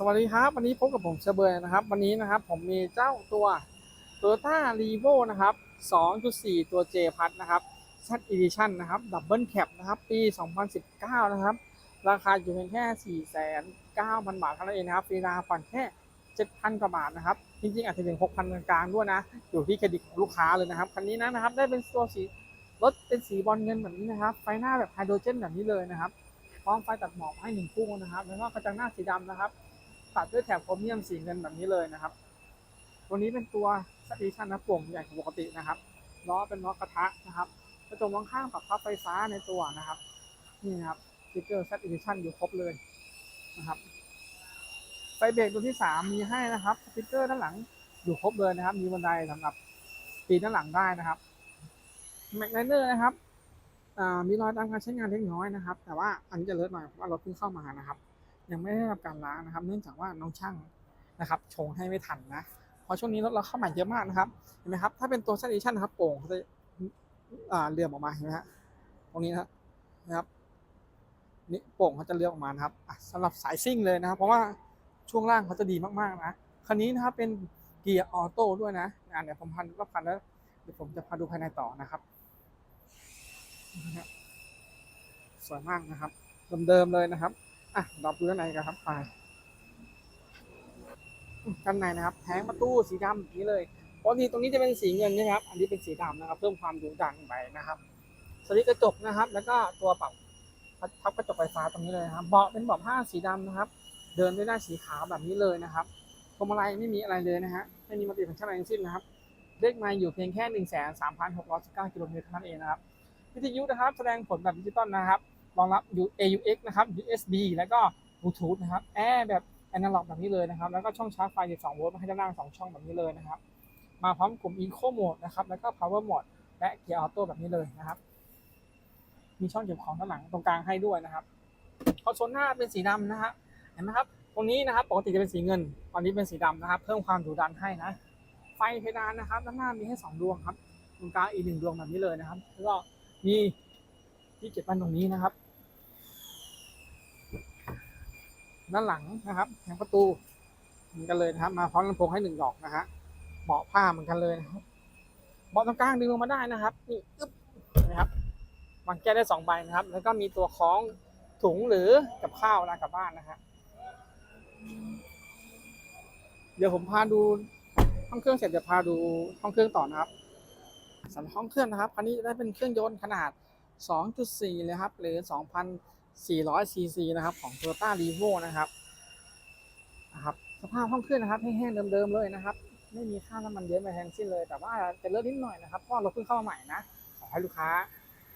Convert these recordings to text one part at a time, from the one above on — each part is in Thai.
สวัสดีครับวันนี้พบกับผมเชเบอร์นะครับ วันนี้นะครับผมมีเจ้าตัว Toyota r e v o นะครับ 2.4 ตัว J พัดนะครับ Z Edition นะครับ Double Cab นะครับ ปี 2019 นะครับ ราคาอยู่เพียงแค่ 4,900 บาทเท่านั้นเองนะครับฟรีดาผ่อนแค่ 7,000 กว่าบาทนะครับ จริงๆ อาจจะถึง 6,000 กลางๆ ด้วยนะ อยู่ที่เครดิตของลูกค้าเลยนะครับ คันนี้นะนะครับ ได้เป็นตัวสีรถเป็นสีบอลเงินแบบนี้นะครับ ไฟหน้าแบบไฮโดรเจนแบบนี้เลยนะครับพร้อมไฟตัดหมอกให้หนึ่งคู่นะครับ แล้วก็กระจังหน้าสีดำนะครับ ตัดด้วยแถบโครเมียมสีเงินแบบนี้เลยนะครับ ตัวนี้เป็นตัวสตีชันนะปุ่มใหญ่กว่าปกตินะครับล้อเป็นล้อกระทะนะครับกระจกมองข้างปรับพับไฟฟ้าในตัวนะครับ นี่นะครับสติ๊กเกอร์ Z Edition อยู่ครบเลยนะครับไฟเบรกตัวที่สามมีให้นะครับสติ๊กเกอร์ด้านหลังอยู่ครบเลยนะครับ มีบันไดสำหรับปีนด้านหลังได้นะครับแม็กไนเนอร์นะครับมีรอยตามการใช้งานเล็กน้อยนะครับ แต่ว่าอันนี้จะเลอะหน่อยเพราะว่ารถเพิ่งเข้ามานะครับ ยังไม่ได้รับการล้างนะครับ เนื่องจากว่าน้องช่างนะครับชงให้ไม่ทันนะเพราะช่วงนี้รถเราเข้าใหม่เยอะมากนะครับเห็นไหมครับถ้าเป็นตัว Z Edition นะครับโป่งเขาจะเลื่อมออกมาเห็นไหมฮะตรงนี้นะครับนี่โป่งเขาจะเลื่อกออกมานะครับอะสำหรับสายซิ่งเลยนะครับ เพราะว่าช่วงล่างเขาจะดีมากๆนะคันนี้นะครับเป็นเกียร์ออโต้ด้วยนะอ่าเดี๋ยวผมพันรอบคันแล้วเดี๋ยวผมจะพาดูภายในต่อนะครับสวยมากนะครับเดิมๆเลยนะครับ อะดรอปดูด้านในกันครับไปด้านในนะครับแผงประตูสีดำแบบนี้เลยปกติตรงนี้จะเป็นสีเงินนะครับ อันนี้เป็นสีดำนะครับ เพิ่มความดุดันไปนะครับสวิตกระจกนะครับ แล้วก็ตัวปรับพับกระจกไฟฟ้าตรงนี้เลยนะครับ เบาะเป็นเบาะผ้าสีดำนะครับ เดินด้วยหน้าสีขาวแบบนี้เลยนะครับพวงมาลัยไม่มีอะไรเลยนะฮะ ไม่มีมัลติฟังก์ชันอะไรทั้งสิ้นนะครับ เลขไมาอยู่เพียงแค่ 1 3 6 1 9กิโลเมตรเท่านั้นเองนะครับ วิทยุนะครับ แสดงผลแบบดิจิตอลนะครับ รองรับ AUX นะครับ USB แล้วก็บลูทูธนะครับแอร์แบบแอนาล็อกแบบนี้เลยนะครับ แล้วก็ช่องชาร์จไฟ 12 โวลต์มาให้ด้านล่าง 2 ช่องแบบนี้เลยนะครับ มาพร้อมกลุ่ม Eco Mode นะครับ แล้วก็ Power Mode และเกียร์ออโต้แบบนี้เลยนะครับ มีช่องเก็บของด้านหลังตรงกลางให้ด้วยนะครับคอนโซลหน้าเป็นสีดำนะฮะเห็นไหมครับ ตรงนี้นะครับปกติจะเป็นสีเงิน ตอนนี้เป็นสีดำนะครับ เพิ่มความดุดันให้นะ ไฟเพดานนะครับ ด้านหน้ามีให้สองดวงครับ ตรงกลางอีกหนึ่งดวงแบบนี้เลยนะครับ แล้วก็มีที่เก็บปันตรงนี้นะครับ ด้านหลังนะครับแผงประตูเหมือนกันเลยนะครับ มาพร้อมลำโพงให้หนึ่งดอกนะฮะเบาะผ้าเหมือนกันเลยนะครับเบาะตรงกลางดึงลงมาได้นะครับนี่อึ๊บนะครับวางแก้ได้สองใบนะครับ แล้วก็มีตัวคล้องถุงหรือกับข้าวเวลากลับบ้านนะฮะเดี๋ยวผมพาดูห้องเครื่องเสร็จจะพาดูห้องเครื่องต่อนะครับสำหรับห้องเครื่องนะครับคันนี้ได้เป็นเครื่องยนต์ขนาด 2.4 เลยครับ หรือ 400 ซีซีนะครับของ Toyota r e v o นะครับนะครับ สภาพห้องเครื่องนะครับแห้งๆเดิมๆเลยนะครับ ไม่มีค่าน้ำมันเยอะไปทั้งสิ้นเลย แต่ว่าจะเลอะนิดหน่อยนะครับเพราะเราเพิ่งเข้ามาใหม่นะ ขอให้ลูกค้า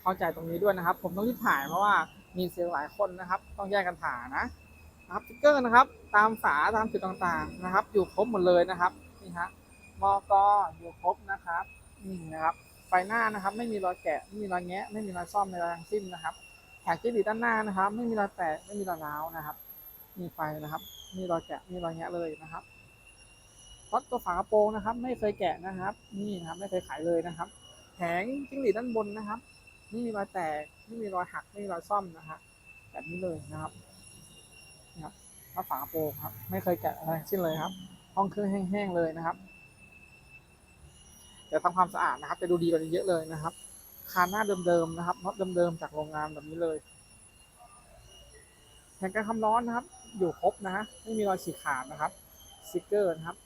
เข้าใจตรงนี้ด้วยนะครับ ผมต้องรีบถ่ายเพราะว่ามีเซลล์หลายคนนะครับ ต้องแยกกันถ่ายนะนะครับสติ๊กเกอร์นะครับ ตามฝาตามจุดต่างๆนะครับ อยู่ครบหมดเลยนะครับนี่ฮะมอกอยู่ครบนะครับนี่นะครับไฟหน้านะครับ ไม่มีรอยแกะไม่มีรอยแงะไม่มีรอยซ่อมในรอยทั้งสิ้นนะครับ แถบที่ดีด้านหน้านะครับ ไม่มีรอยแตกไม่มีรอยร้าวนะครับ มีไฟนะครับ มีรอยแกะมีรอยแงะเลยนะครับรถตัวฝากระโปรงนะครับ ไม่เคยแกะนะครับ นี่นะครับไม่เคยขายเลยนะครับ แผงจิ้งหรีดด้านบนนะครับไม่มีรอยแตกไม่มีรอยหักไม่มีรอยซ่อมนะฮะแบบนี้เลยนะครับนะครับฝาฝากระโปรงครับ ไม่เคยแกะอะไรสิ้นเลยครับ ห้องเครื่องแห้งๆเลยนะครับเดี๋ยวทำความสะอาดนะครับ จะดูดีกว่านี้เยอะเลยนะครับ คานหน้าเดิมๆนะครับน็อตเดิมๆจากโรงงานแบบนี้เลยแผงกันความร้อนนะครับ อยู่ครบนะฮะไม่มีรอยฉีกขาดนะครับสติกเกอร์นะครับ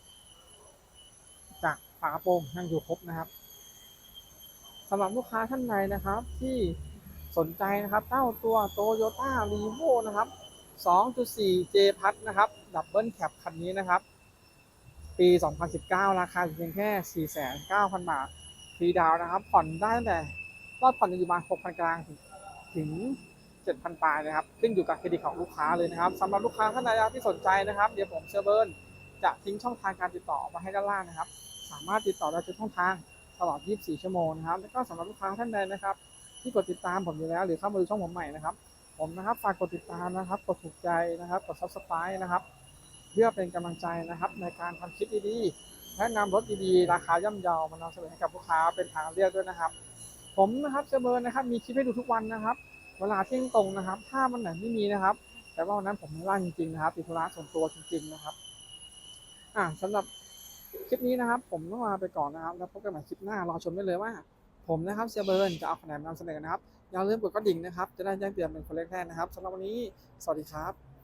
จากฝากระโปรงยังอยู่ครบนะครับสำหรับลูกค้าท่านใดนะครับ ที่สนใจนะครับเจ้าตัวโตโยต้ารีโวนะครับ 2.4 J พัทนะครับ ดับเบิลแคปคันนี้นะครับ ปี 2019 ราคาอยู่เพียงแค่ 49,000 บาทฟรีดาวน์นะครับ ผ่อนได้ตั้งแต่ รอดผ่อนอยู่ประมาณ6,000กลางถึง7,000ปลายนะครับขึ้นอยู่กับเครดิตของลูกค้าเลยนะครับสำหรับลูกค้าท่านใดที่สนใจนะครับ เดี๋ยวผมเชอร์เบิร์นจะทิ้งช่องทางการติดต่อมาให้ด้านล่างนะครับ สามารถติดต่อได้ทุกช่องทางตลอด 24 ชั่วโมงนะครับ แล้วก็สำหรับลูกค้าท่านใดนะครับ ที่กดติดตามผมอยู่แล้ว หรือเข้ามาดูช่องผมใหม่นะครับ ผมนะครับฝากกดติดตามนะครับ กดถูกใจนะครับ กด subscribe นะครับ เพื่อเป็นกำลังใจนะครับ ในการทำคลิปดีๆแนะนำรถดีๆ ราคาย่อมเยามานำเสนอให้กับลูกค้าเป็นทางเลือกด้วยนะครับ ผมนะครับเจเบิร์นะครับ มีคลิปให้ดูทุกวันนะครับ เวลาเที่ยงตรงนะครับ ถ้ามันไหนไม่มีนะครับ แต่ว่าวันนั้นผมไม่างจริงๆนะครับติดธุระส่วนตัวจริง ๆนะครับ อ่าสำหรับคลิปนี้นะครับ ผมต้องลาไปก่อนนะครับ แล้วพบกันใหม่คลิปหน้ารอชมได้เลยว่า ผมนะครับเซียเบิร์นจะเอาคะแนนนำเสนอนะครับอย่าลืมกดกระดิ่งนะครับ จะได้แจ้งเตือนเป็นคนแรกๆนะครับสำหรับวันนี้ สวัสดีครับ